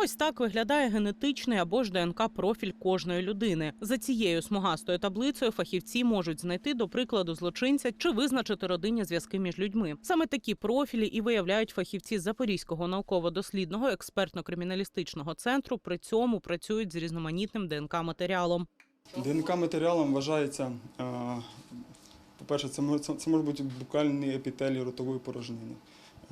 Ось так виглядає генетичний або ж ДНК профіль кожної людини. За цією смугастою таблицею фахівці можуть знайти, до прикладу, злочинця чи визначити родинні зв'язки між людьми. Саме такі профілі і виявляють фахівці Запорізького науково-дослідного експертно-криміналістичного центру. При цьому працюють з різноманітним ДНК матеріалом. ДНК матеріалом вважається, е, по-перше, це може, це, може бути букальні епітелії ротової порожнини.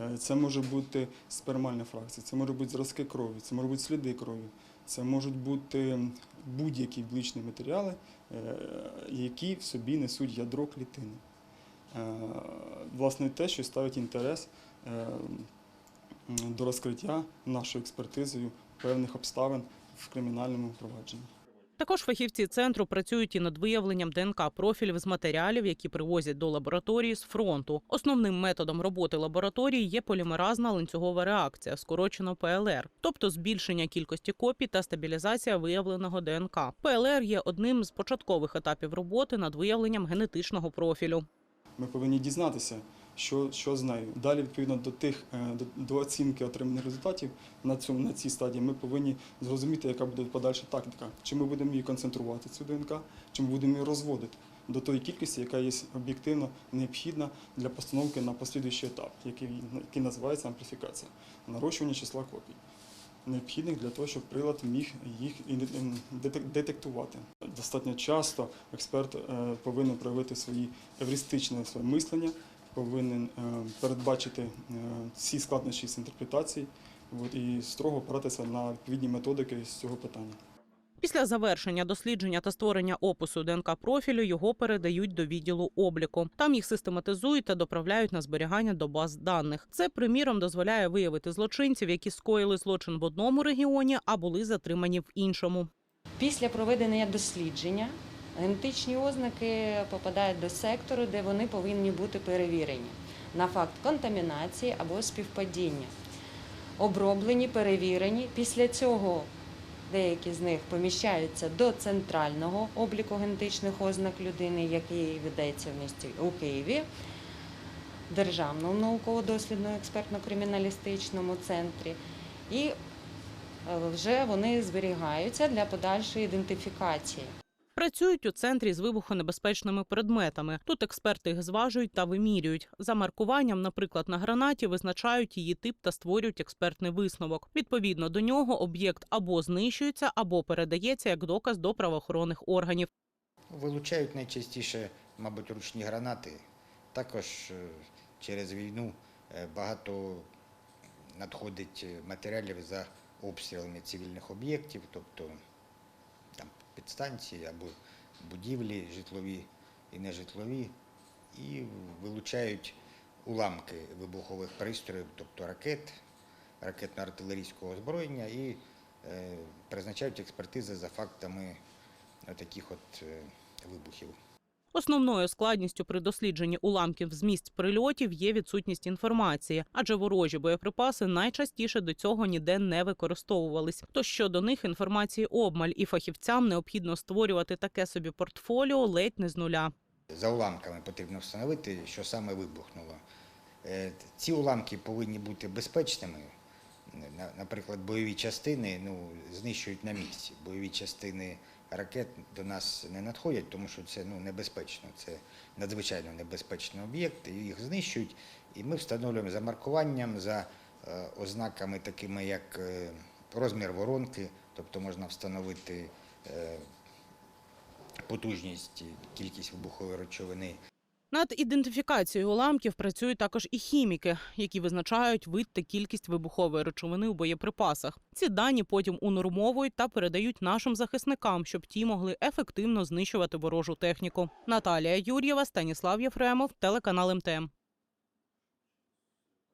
Е, Це може бути спермальна фракція, це може бути зразки крові, це можуть бути сліди крові, це можуть бути будь-які блічні матеріали, е, які в собі несуть ядро клітини. Е, Власне, те, що ставить інтерес до розкриття нашою експертизою певних обставин в кримінальному провадженні. Також фахівці центру працюють і над виявленням ДНК профілів з матеріалів, які привозять до лабораторії з фронту. Основним методом роботи лабораторії є полімеразна ланцюгова реакція, скорочено ПЛР, тобто збільшення кількості копій та стабілізація виявленого ДНК. ПЛР є одним з початкових етапів роботи над виявленням генетичного профілю. Ми повинні дізнатися, що, що з нею. Далі, відповідно до тих е, до, до оцінки отриманих результатів на цьому на цій стадії, ми повинні зрозуміти, яка буде подальша тактика. Чи ми будемо її концентрувати, цю ДНК, чи ми будемо її розводити до тої кількості, яка є об'єктивно необхідна для постановки на послідуючий етап, який, який називається ампліфікація, нарощування числа копій. Необхідних для того, щоб прилад міг їх детек- детектувати. Достатньо часто експерт е, повинен проявити свої евристичне своє мислення, повинен е, передбачити е, всі складнощі з інтерпретації от, і строго опиратися на відповідні методики з цього питання. Після завершення дослідження та створення опису ДНК профілю його передають до відділу обліку. Там їх систематизують та доправляють на зберігання до баз даних. Це, приміром, дозволяє виявити злочинців, які скоїли злочин в одному регіоні, а були затримані в іншому. Після проведення дослідження генетичні ознаки попадають до сектору, де вони повинні бути перевірені на факт контамінації або співпадіння. Оброблені, перевірені. Після цього деякі з них поміщаються до центрального обліку генетичних ознак людини, який ведеться в місті у Києві. Державному науково-дослідному експертно-криміналістичному центрі. І е, вже вони зберігаються для подальшої ідентифікації. Працюють у центрі з вибухонебезпечними предметами. Тут експерти їх зважують та вимірюють. За маркуванням, наприклад, на гранаті визначають її тип та створюють експертний висновок. Відповідно до нього об'єкт або знищується, або передається як доказ до правоохоронних органів. Вилучають найчастіше, мабуть, ручні гранати. Також е, через війну е, багато надходить матеріалів за обстрілами цивільних об'єктів, тобто підстанції або будівлі житлові і нежитлові, і вилучають уламки вибухових пристроїв, тобто ракет, ракетно-артилерійського озброєння і е, призначають експертизи за фактами таких от е, вибухів. Основною складністю при дослідженні уламків з місць прильотів є відсутність інформації, адже ворожі боєприпаси найчастіше до цього ніде не використовувались. То щодо них інформації обмаль, і фахівцям необхідно створювати таке собі портфоліо ледь не з нуля. За уламками потрібно встановити, що саме вибухнуло. Е, Ці уламки повинні бути безпечними. Наприклад, бойові частини ну, знищують на місці. Бойові частини ракет до нас не надходять, тому що це ну, небезпечно. Це надзвичайно небезпечний об'єкт, їх знищують. І ми встановлюємо за маркуванням, за е, ознаками, такими як е, розмір воронки, тобто можна встановити е, потужність, кількість вибухової речовини. Над ідентифікацією уламків працюють також і хіміки, які визначають вид та кількість вибухової речовини у боєприпасах. Ці дані потім унормовують та передають нашим захисникам, щоб ті могли ефективно знищувати ворожу техніку. Наталія Юр'єва, Станіслав Єфремов, телеканал МТМ.